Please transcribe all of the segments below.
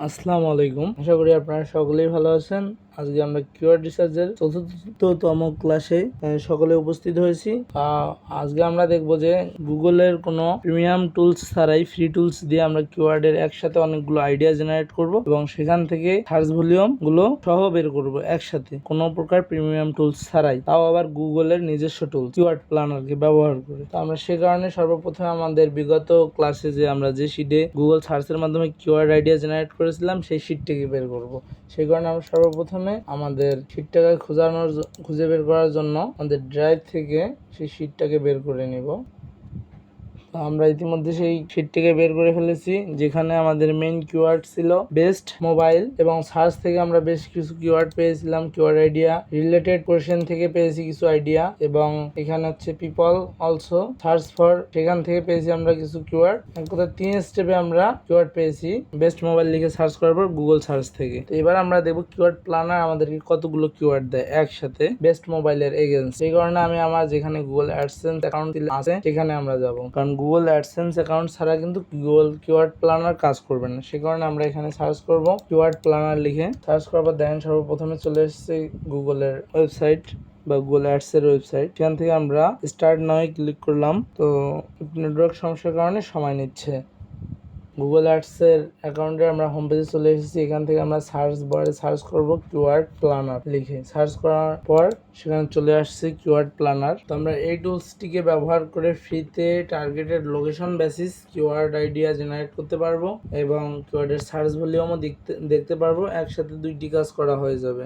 আসসালামু আলাইকুম। আশা করি আপনারা সকলেই ভালো আছেন। আজকে আমরা কিওয়ার্ড রিসার্চের চতুর্থতম ক্লাসে সকলে উপস্থিত হয়েছি। আজকে আমরা দেখব যে গুগলের কোনো প্রিমিয়াম টুলস ছাড়াই ফ্রি টুলস দিয়ে আমরা কিওয়ার্ডের একসাথে অনেকগুলো আইডিয়া জেনারেট করব এবং সেখান থেকে সার্চ ভলিউমগুলো সহ বের করব একসাথে। কোনো প্রকার প্রিমিয়াম টুলস ছাড়াই। তাও আবার গুগলের নিজস্ব টুল কিওয়ার্ড প্ল্যানারকে ব্যবহার করে। তো আমরা সে কারণে সর্বপ্রথমে আমাদের বিগত ক্লাসে যে আমরা যে শিটে গুগল সার্চের মাধ্যমে কিওয়ার্ড আইডিয়া জেনারেট করেছিলাম, সেই শিটটিকে বের করব। সেই কারণে আমরা সর্বপ্রথমে আমাদের শীটটাকে খুঁজানোর খুঁজে বের করার জন্য আমাদের ড্রাইভ থেকে সেই শীটটাকে বের করে নিব। আমরা ইতিমধ্যে সেই শিটটিকে বের করে ফেলেছি, যেখানে আমাদের মেইন কিওয়ার্ড ছিল বেস্ট মোবাইল এবং সার্চ থেকে আমরা বেশ কিছু কিওয়ার্ড পেয়েছিলাম কিওয়ার্ড আইডিয়া রিলেটেড কোশ্চেন থেকে পেয়েছি কিছু আইডিয়া এবং এখানে হচ্ছে পিপল অলসো সার্চ ফর সেখান থেকে পেয়েছি আমরা কিছু কিওয়ার্ড এক কথা তিন স্টেপে আমরা কিওয়ার্ড পেয়েছি বেস্ট মোবাইল লিখে সার্চ করার পর গুগল সার্চ থেকে। তো এবার আমরা দেখব কিওয়ার্ড প্ল্যানার আমাদেরকে কতগুলো কিওয়ার্ড দেয় একসাথে বেস্ট মোবাইলের এগেন্স্ট এই কারণে আমি আমার যেখানে গুগল অ্যাডসেন্স অ্যাকাউন্ট আছে, সেখানে আমরা যাব। কারণ গুগল অ্যাডসেন্স অ্যাকাউন্ট ছাড়া কিন্তু গুগল কিওয়ার্ড প্ল্যানার কাজ করবে না। সে কারণে আমরা এখানে সার্চ করব কিওয়ার্ড প্ল্যানার লিখে। সার্চ করার পর দেখেন সর্বপ্রথমে চলে এসেছে গুগলের ওয়েবসাইট বা গুগল অ্যাডস এর ওয়েবসাইট সেখান থেকে আমরা স্টার্ট নয় ক্লিক করলাম। তো নেটওয়ার্ক সমস্যার কারণে সময় নিচ্ছে। গুগল আর্টসের অ্যাকাউন্টে আমরা হোম পেজে চলে এসেছি। এখান থেকে আমরা সার্চ বারে সার্চ করব কিওয়ার্ড প্ল্যানার লিখে। সার্চ করার পর সেখানে চলে আসছে কিওয়ার্ড প্ল্যানার তো আমরা এই টুলসটিকে ব্যবহার করে ফ্রিতে targeted location basis keyword idea generate করতে পারব এবং কিওয়ার্ডের সার্চ ভলিউমও দেখতে দেখতে পারব। একসাথে দুইটি কাজ করা হয়ে যাবে।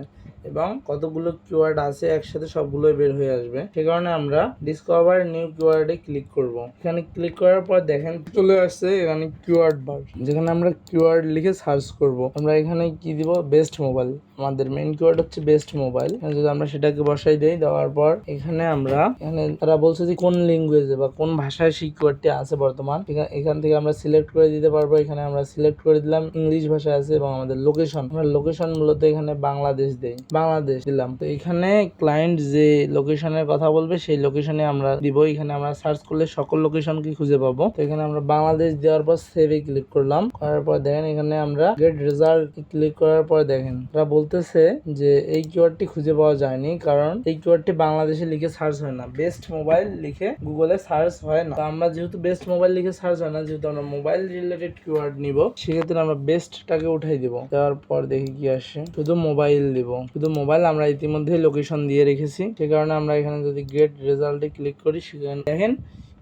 এবং কতগুলো কিওয়ার্ড আছে একসাথে সবগুলোই বের হয়ে আসবে। সে কারণে আমরা ডিসকভার নিউ কিওয়ার্ডে ক্লিক করব। এখানে ক্লিক করার পর দেখেন চলে আসছে এখানে কিওয়ার্ড বার যেখানে আমরা কিওয়ার্ড লিখে সার্চ করব। আমরা এখানে কি দিব? বেস্ট মোবাইল আমাদের মেইন কিওয়ার্ড হচ্ছে বেস্ট মোবাইল যদি আমরা সেটাকে বসাই দেই, দেওয়ার পর এখানে আমরা, এখানে তারা বলছে যে কোন ল্যাঙ্গুয়েজে বা কোন ভাষায় সেই কিওয়ার্ডটি আছে বর্তমান। এখা- এখান থেকে আমরা সিলেক্ট করে দিতে পারব। এখানে আমরা সিলেক্ট করে দিলাম ইংলিশ ভাষায় আছে এবং আমাদের লোকেশন আমরা লোকেশন মূলত এখানে বাংলাদেশ দেই। বাংলাদেশ দিলাম। তো এখানে ক্লায়েন্ট যে লোকেশনের কথা বলবে, সেই লোকেশনে আমরা দিব। এখানে আমরা সার্চ করলে সকল লোকেশন লোকেশনকে খুঁজে পাবো। তো এখানে আমরা বাংলাদেশ দেওয়ার পর সেভে ক্লিক করলাম। করার পর দেখেন এখানে আমরা গেট রেজাল্ট ক্লিক করার পর দেখেন তারা বলতেছে যে এই কিওয়ার্ডটি খুঁজে পাওয়া যায়নি কারণ এই কিওয়ার্ডটি বাংলাদেশে লিখে সার্চ হয় না। বেস্ট মোবাইল লিখে গুগলে সার্চ হয় না। তো আমরা যেহেতু বেস্ট মোবাইল লিখে সার্চ হয় না, যেহেতু আমরা মোবাইল রিলেটেড কিওয়ার্ড নিব, সেক্ষেত্রে আমরা বেস্টটাকে উঠাই দিব। দেওয়ার পর দেখি কি আসে। শুধু মোবাইল দিব। শুধু মোবাইল আমরা ইতিমধ্যে লোকেশন দিয়ে রেখেছি। সে কারণে আমরা এখানে যদি গেট রেজাল্টে ক্লিক করি, সেখানে দেখেন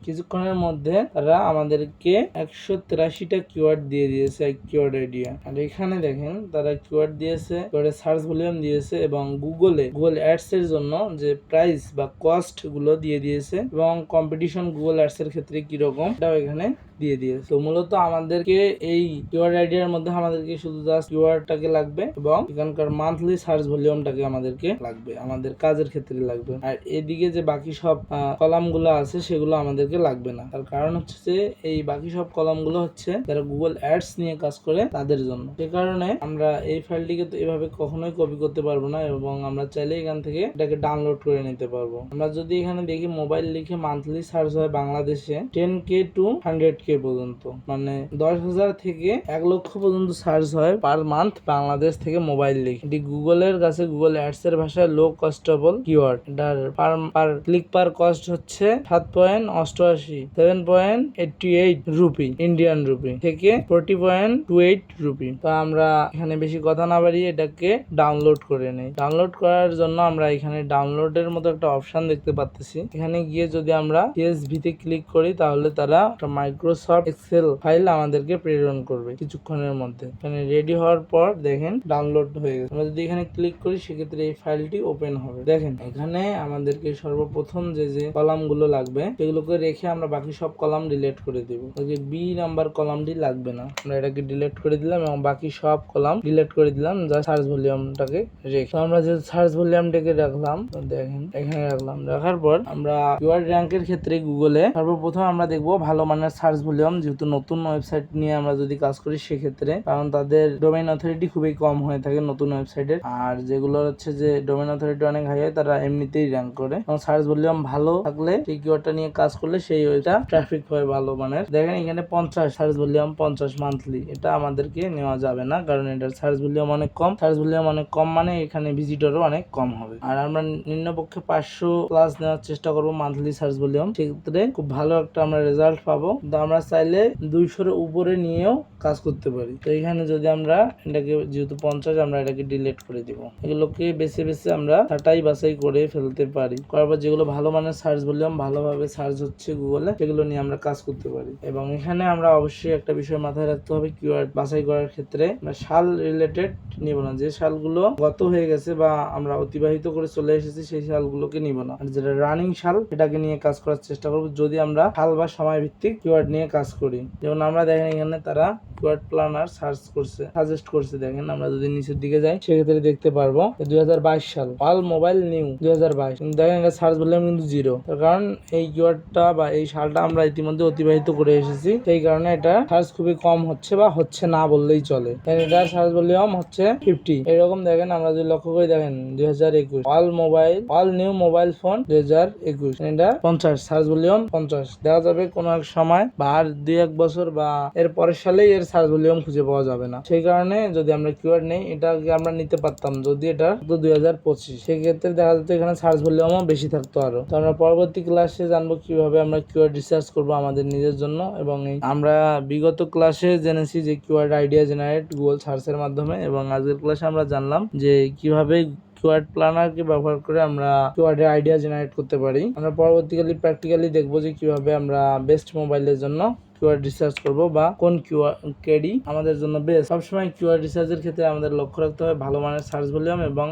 কিছুক্ষণের মধ্যে তারা আমাদেরকে একশো তিরাশিটা কিওয়ার্ড দিয়ে দিয়েছে, এক কিওয়ার্ড আইডিয়া আর এখানে দেখেন তারা কিওয়ার্ড দিয়েছে কিওয়ার্ডের সার্চ ভলিউম দিয়েছে এবং গুগলে গুগল অ্যাডস এর জন্য যে প্রাইস বা কস্টগুলো দিয়ে দিয়েছে এবং কম্পিটিশন গুগল অ্যাডস এর ক্ষেত্রে কীরকম, এটাও এখানে দিয়ে দিয়েছে তো মূলত আমাদেরকে এই কিওয়ার্ড আইডিয়ার মধ্যে আমাদেরকে শুধু জাস্ট কিওয়ার্ডটাকে লাগবে এবং এখানকার মান্থলি সার্চ ভলিউমটাকে আমাদেরকে লাগবে, আমাদের কাজের ক্ষেত্রে লাগবে। আর এদিকে যে বাকি সব কলামগুলো আছে সেগুলো আমাদেরকে লাগবে না। তার কারণ হচ্ছে যে এই বাকি সব কলামগুলো হচ্ছে যারা গুগল অ্যাডস নিয়ে কাজ করে তাদের জন্য। সে কারণে আমরা এই ফাইলটিকে তো এভাবে কখনোই কপি করতে পারব না এবং আমরা চাইলে এখান থেকে এটাকে ডাউনলোড করে নিতে পারব। আমরা যদি এখানে দেখি মোবাইল লিখে মান্থলি সার্চ হয় বাংলাদেশে ten K to hundred K পর্যন্ত। মানে দশ হাজার থেকে এক লক্ষ পর্যন্ত সার্চ হয় পার মান্থ বাংলাদেশ থেকে মোবাইল লিখে এটি গুগলের কাছে গুগল অ্যাডস এর ভাষায় লো কস্টেবল কিওয়ার্ড এটার পার পার ক্লিক পার কস্ট হচ্ছে সাত পয়েন্ট অষ্টআশি seven point eighty eight rupee Indian rupee থেকে forty point two eight rupee তো আমরা এখানে বেশি কথা না বাড়িয়ে এটাকে ডাউনলোড করে নেই। ডাউনলোড করার জন্য আমরা এখানে ডাউনলোডের মতো একটা অপশন দেখতে পাচ্ছি এখানে গিয়ে যদি আমরা সিএসভি তে ক্লিক করি তাহলে তারা একটা মাইক্রোসফট এক্সেল ফাইল আমাদেরকে প্রেরণ করবে কিছুক্ষণের মধ্যে। এখানে রেডি হওয়ার পর দেখেন ডাউনলোড হয়ে গেছে। আমরা যদি এখানে ক্লিক করি, সেক্ষেত্রে এই ফাইলটি ওপেন হবে। দেখেন, এখানে আমাদেরকে সর্বপ্রথম যে যে কলামগুলো লাগবে, সেগুলোকে রেখে আমরা বাকি সব কলাম ডিলিট করে দিব। বি নাম্বার কলামটি লাগবে না। আমরা এটাকে ডিলেট করে দিলাম এবং বাকি সব কলাম ডিলিট করে দিলাম। যা সার্চ ভলিউমটাকে রেখে। আমরা যে সার্চ ভলিউমটাকে রাখলাম দেখেন, এখানে রাখলাম। রাখার পর আমরা কিওয়ার্ড র্যাঙ্কের ক্ষেত্রে গুগলে সর্বপ্রথম আমরা দেখব ভালো মানের সার্চ ভলিউম যেহেতু নতুন ওয়েবসাইট নিয়ে আমরা যদি কাজ করি সেক্ষেত্রে, কারণ তাদের ডোমেইন অথরিটি খুবই কম হয়ে থাকে নতুন ওয়েবসাইটের আর যেগুলো হচ্ছে যে ডোমেইন অথরিটি অনেক হাই হয়, তারা এমনিতেই র্যাঙ্ক করে। এবং সার্চ ভলিউম ভালো থাকলে সেই কিওয়ার্ডটা নিয়ে কাজ করলে সেই ওইটা ট্রাফিক হয় ভালো মানের। দেখেন এখানে পঞ্চাশ সার্চ ভলিউম পঞ্চাশ মান্থলি এটা আমাদেরকে নেওয়া যাবে না, কারণ এটার সার্চ ভলিউম অনেক কম। সার্চ ভলিউম অনেক কম মানে এখানে ভিজিটরও অনেক কম হবে। আর আমরা নিম্নপক্ষে পাঁচশো প্লাস নেওয়ার চেষ্টা করব মান্থলি সার্চ ভলিউম সেক্ষেত্রে খুব ভালো একটা আমরা রেজাল্ট পাবো। কিন্তু আমরা চাইলে দুইশোর উপরে নিয়েও কাজ করতে পারি। তো এখানে যদি আমরা এটাকে, যেহেতু পঞ্চাশ, আমরা এটাকে ডিলেট করে দিব। এগুলোকে বেছে বেছে আমরা ছাটাই বাছাই করে ফেলতে পারি। করার যেগুলো ভালো মানের সার্চ ভলিউম ভালোভাবে সার্চ হচ্ছে গুগলে সেগুলো নিয়ে আমরা কাজ করতে পারি। এবং এখানে আমরা অবশ্যই একটা বিষয় মাথায় রাখতে হবে কিওয়ার্ড বাছাই করার ক্ষেত্রে আমরা শাল রিলেটেড নিব না। যে শালগুলো গত হয়ে গেছে বা আমরা অতিবাহিত করে চলে এসেছি, সেই শালগুলোকে নিব না। আর যেটা রানিং শাল সেটাকে নিয়ে কাজ করার চেষ্টা করব। যদি আমরা শাল বা সময় ভিত্তিক কিওয়ার্ড নিয়ে কাজ করি। যেমন আমরা দেখেন এখানে তারা কিওয়ার্ড প্ল্যানার সার্চ করছে সাজেস্ট করছে। দেখেন, আমরা যদি নিচের দিকে যাই, সেক্ষেত্রে দেখতে পারব দুই হাজার বাইশ সাল অল মোবাইল নিউ দুই হাজার বাইশ। দেখেন সার্চ বললাম কিন্তু জিরো কারণ এই কিওয়ার্ডটা বা এই সালটা আমরা ইতিমধ্যে অতিবাহিত করে এসেছি। সেই কারণে এটা সার্চ খুবই কম হচ্ছে বা হচ্ছে না বললেই চলে। এটা সার্চ ভলিউম হচ্ছে ফিফটি এরকম দেখেন, আমরা যদি লক্ষ্য করে, দেখেন, দুই হাজার একুশ। All mobile all new mobile phone দুই হাজার একুশ। এটা পঞ্চাশ সার্চ ভলিউম পঞ্চাশ। দেখা যাবে কোনো এক সময় বা আর দুই এক বছর বা এর পরের সালেই এর সার্চ ভলিউম খুঁজে পাওয়া যাবে না। সেই কারণে যদি আমরা কিউআর নেই, এটাকে আমরা নিতে পারতাম যদি এটা দুই হাজার পঁচিশ। সেক্ষেত্রে দেখা যেত এখানে সার্চ ভলিউমও বেশি থাকতো আরও। তো আমরা পরবর্তী ক্লাসে জানব কীভাবে আমরা কিওয়ার্ড রিসার্চ করব আমাদের নিজের জন্য এবং আমরা বিগত ক্লাসে জেনেছি যে কিউআর আইডিয়া জেনারেট গুগল সার্চের মাধ্যমে এবং আজকের ক্লাসে আমরা জানলাম যে কীভাবে কিওয়ার্ড প্ল্যানারকে ব্যবহার করে আমরা কিওয়ার্ডের আইডিয়া জেনারেট করতে পারি। আমরা পরবর্তীকালে প্র্যাকটিক্যালি দেখব যে কীভাবে আমরা বেস্ট মোবাইলের জন্য কিওয়ার্ড রিসার্চ করব বা কোন কিউআর কেডি আমাদের জন্য বেস্ট সবসময় কিওয়ার্ড রিসার্চের ক্ষেত্রে আমাদের লক্ষ্য রাখতে হবে ভালো মানের সার্চ ভলিউম এবং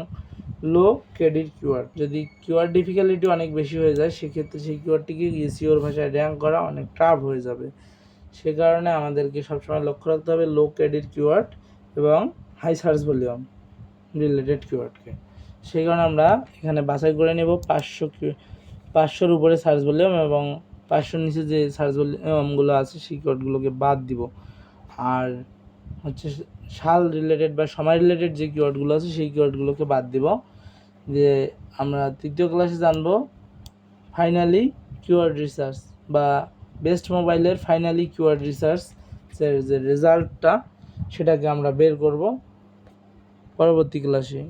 লো ক্রেডিট কিওয়ার্ড যদি কিওয়ার্ড ডিফিকাল্টি অনেক বেশি হয়ে যায়, সেক্ষেত্রে সেই কিওয়ার্ডটিকে এসিওর ভাষায় র্যাঙ্ক করা অনেক টাফ হয়ে যাবে। সে কারণে আমাদেরকে সবসময় লক্ষ্য রাখতে হবে লো ক্রেডিট কিওয়ার্ড এবং হাই সার্চ ভলিউম রিলেটেড কিওয়ার্ডকে সেই কারণে আমরা এখানে বাছাই করে নেব পাঁচশো কিউ পাঁচশোর উপরে সার্চ ভলিউম এবং পাঁচশোর নিচে যে সার্চ ভলিউমগুলো আছে, সেই কিওয়ার্ডগুলোকে বাদ দিব। আর হচ্ছে সাল রিলেটেড বা সময় রিলেটেড যে কিওয়ার্ডগুলো আছে, সেই কিওয়ার্ডগুলোকে বাদ দিব। যে আমরা তৃতীয় ক্লাসে জানব ফাইনালি কিওয়ার্ড রিসার্চ বা বেস্ট মোবাইলের ফাইনালি কিওয়ার্ড রিসার্চ যে রেজাল্টটা সেটাকে আমরা বের করব। পরবর্তী ক্লাসে